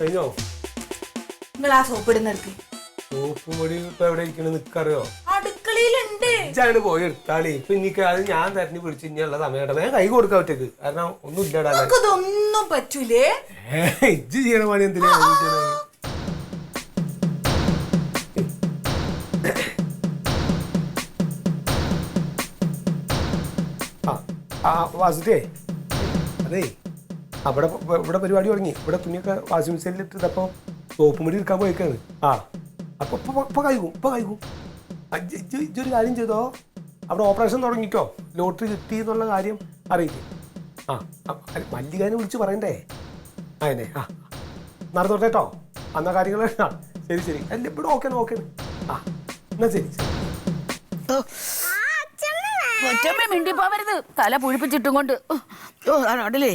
കഴിഞ്ഞോ? നിങ്ങൾ ആ സോപ്പ് ഇടുന്ന എടുക്ക് സോപ്പ് പൊടി ഇപ്പൊ എവിടെ ഇരിക്കണ നിക്കറിയോ അടുക്കളയിലുണ്ട്. ഇജ്ജാണ് പോയി എടുത്താളി. ഇപ്പൊ എനിക്ക് അത് ഞാൻ തരഞ്ഞു പിടിച്ച് ഇനിയുള്ള സമയം ഞാൻ കൈ കൊടുക്കാൻ ഒറ്റയ്ക്ക്. കാരണം ഒന്നും ഇല്ലടാ. ഇതൊന്നും പറ്റൂലേ? ഇജ്ജ് ചെയ്യണ പണി എന്തിനാ? ആ വാസുദേ അതേ അവിടെ ഇവിടെ പരിപാടി തുടങ്ങി. ഇവിടെ തുണിയൊക്കെ വാഷിംഗ് മെഷീനിൽ ഇട്ടപ്പോ സോപ്പ് മുടി എടുക്കാൻ പോയേക്കാണ്. ആ അപ്പൊ ഇപ്പൊ ഇപ്പൊ കഴിക്കും ഇപ്പൊ കഴിക്കും ഇജ്ജൊരു കാര്യം ചെയ്തോ? അവിടെ ഓപ്പറേഷൻ തുടങ്ങിക്കോ ലോട്ടറി കിട്ടി എന്നുള്ള കാര്യം അറിയിക്കും ആ മല്ലികാനെ വിളിച്ച് പറയണ്ടേ? അതന്നെ ആ നടന്നോട്ടെ കേട്ടോ അന്ന കാര്യങ്ങൾ ശരി ശരി. അല്ല ഇവിടെ ഓക്കെ ഓക്കെ ആ എന്നാ ശരി ശരി. ഒറ്റമ്മ മിണ്ടി പോവരുത് തല പുഴിപ്പിച്ചിട്ടും കൊണ്ട്. അടിലേ.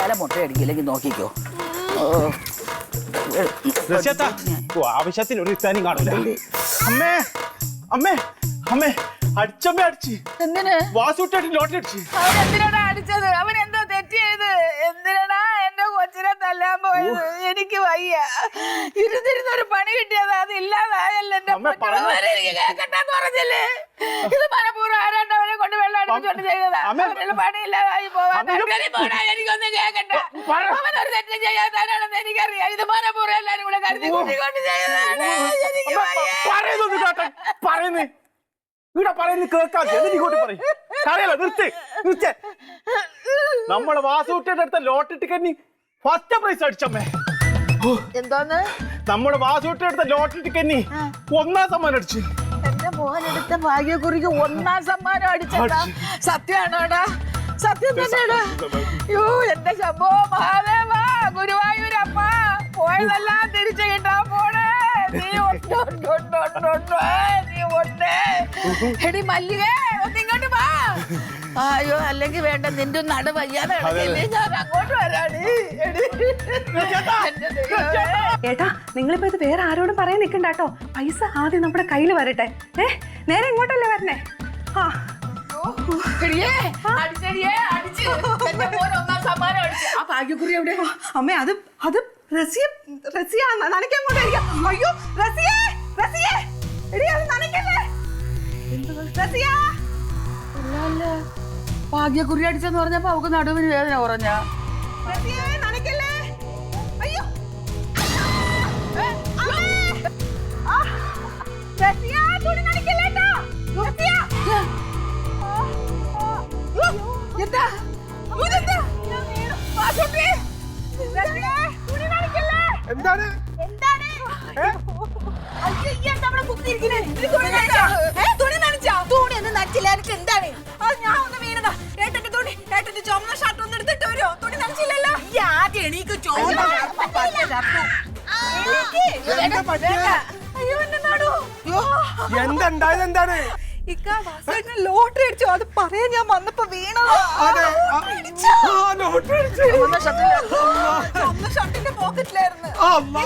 തല മുട്ടയടിക്കില്ലെങ്കിൽ നോക്കിക്കോ. ആവശ്യത്തിന് ഒരു ഇത്താനും അമ്മേ അമ്മേ അമ്മേ അടിച്ചമ്മേ അടിച്ച്. എന്തിന്? വാസൂട്ടായിട്ട് ലോട്ടറി അടിച്ച്. അവൻ എന്തിനാടാ അടിച്ചത്? അവൻ എന്തോ തെറ്റ് ചെയ്ത്. എന്തിനാടാ എന്റെ കൊച്ചിനെ തല്ലാൻ പോയത്? എനിക്ക് വയ്യ. ഇരുന്നിരുന്നൊരു പണി കിട്ടിയത്. പറഞ്ഞില്ലേ? ഇത് മനപൂർവം കൊണ്ട് വെള്ളം അടിപ്പിച്ചോണ്ട് ചെയ്തതാ. പണിയില്ലാതായി പോവാൻ എനിക്കൊന്നും. അവനൊരു തെറ്റ് ചെയ്യാത്താരാണെന്ന് എനിക്കറിയാം. ഇത് മനപൂർവം എല്ലാരും കൂടെ കരുതി കൂട്ടിക്കൊണ്ട് ചെയ്തതാണ്. എനിക്ക് കേട്ടോ പറയുന്നേ. ഇവിടെ പറയുന്നത് കേൾക്കാൻ. എന്നിട്ട് ഇങ്ങോട്ട് പറയും. കരയല്ല നിർത്ത്. നിർത്ത്. നമ്മളെ വാസൂട്ടിയുടെ അടുത്ത ലോട്ടറി ടിക്കറ്റിന് ഫസ്റ്റ് പ്രൈസ് അടിച്ചമ്മേ. എന്തോന്ന് നമ്മുടെ വാസൂട്ടിയുടെ എടുത്ത ലോട്ടറി ടിക്കറ്റ് ഒന്നാം സമ്മാനം അടിച്ചു. എന്റെ മോൻ എടുത്ത ഭാഗ്യക്കുറിക്ക് ഒന്നാം സമ്മാനം അടിച്ചടാ സത്യമാണോടാ? സത്യം തന്നെയാടാ. യോ എന്റെ ശംഭോ മഹാദേവ ഗുരുവായൂരപ്പ പോയതെല്ലാം തിരിച്ചു കിട്ടാൻ പോണേ നീ. നീ ഉണ്ട്. എടി മല്ലികേ ഒന്ന് ഇങ്ങോട്ട് വാ. അയ്യോ അല്ലെങ്കിൽ വേണ്ട നിന്റെ നട വയ്യാതെ ഞാൻ അങ്ങോട്ട് വരാടി. എടി. ഏട്ടാ നിങ്ങളിപ്പോ ഇത് വേറെ ആരോടും പറയാൻ നിൽക്കണ്ട കേട്ടോ പൈസ ആദ്യം നമ്മുടെ കയ്യിൽ വരട്ടെ. ഏ നേരെ ഇങ്ങോട്ടല്ലേ വരണേ? ആ. അമ്മേ അത് അത് റസിയ റസിയ നനയ്ക്കങ്ങോട്ടായിരിക്കാം അയ്യോ റസിയേ റസിയേ. എടി അത് നനയ്ക്കല്ലേ? റസിയ. ഭാഗ്യക്കുറി അടിച്ചെന്ന് പറഞ്ഞപ്പോ അവക്ക് നടുവിന് വേദന കുറഞ്ഞ. റസിയേ തുണി നനച്ചോ? തുണി ഒന്നും നനച്ചില്ല. എനിക്ക് എന്താണ്? അത് ഞാൻ ഒന്ന് വീണതാ. ഏട്ടന്റെ തുണി, ഏട്ടന്റെ ചുമന്ന ഷർട്ട് ഒന്ന് എടുത്തിട്ട് വരുമോ? തുണി നനച്ചില്ലല്ലോ. ഈ ആദ്യം എണീക്ക് ചോദിച്ചു അയ്യോ, എന്റെ നടു. എന്താണ്? ലോട്ടറി അടിച്ചു. അത് പറയാൻ ഞാൻ വന്നപ്പോ വീണതാ. ലോട്ടറി അടിച്ചു. ഷർട്ടിന്റെ പോക്കറ്റിലായിരുന്നു. റബ്ബേ.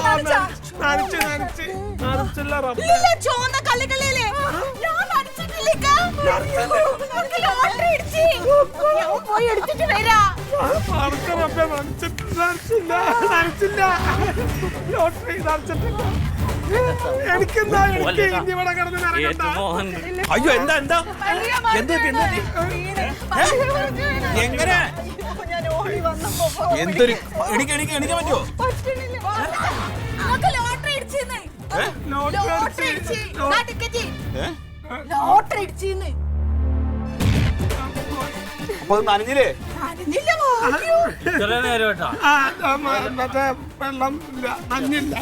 ഇല്ല ഞാൻ പോയി എടുത്തിട്ട് വരാം. ലോട്ടറി നനച്ചിട്ടില്ല. എനിക്കെന്താ? എനിക്ക് ഇവിടെ കിടന്ന് നനക്കണ്ട. അയ്യോ എന്താ എന്താ? എന്ത് എന്താ എങ്ങനെ? എന്തൊരു എണിക്ക് എണിക്ക് എണിക്കാൻ പറ്റുമോ ലോട്ടറി ലോട്ടറി അടിച്ചെന്ന്. അപ്പൊ അത് നനഞ്ഞില്ലേ. ചെറിയ നേരം കേട്ടോ. ആ, ആ, മ- മറ്റേ വെള്ളം ഇല്ല നഞ്ഞില്ല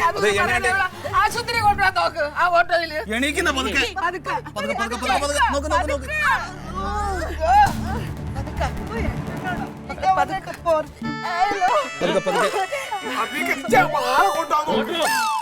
അതെ, എങ്ങനെയുണ്ട്? ആശുപത്രി കൊണ്ടുപോകാൻ നോക്ക് ആ ഓട്ടോയിൽ എണീക്കുന്ന പതുക്കെ. പതുക്കെ. പതുക്കെ പതുക്കെ പതുക്കെ പതുക്കെ. നോക്ക് നോക്ക് നോക്ക്. പതുക്കെ. പതുക്കെ ഹലോ. പതുക്കെ പതുക്കെ. അധികം ആളെ കൊണ്ടുപോകും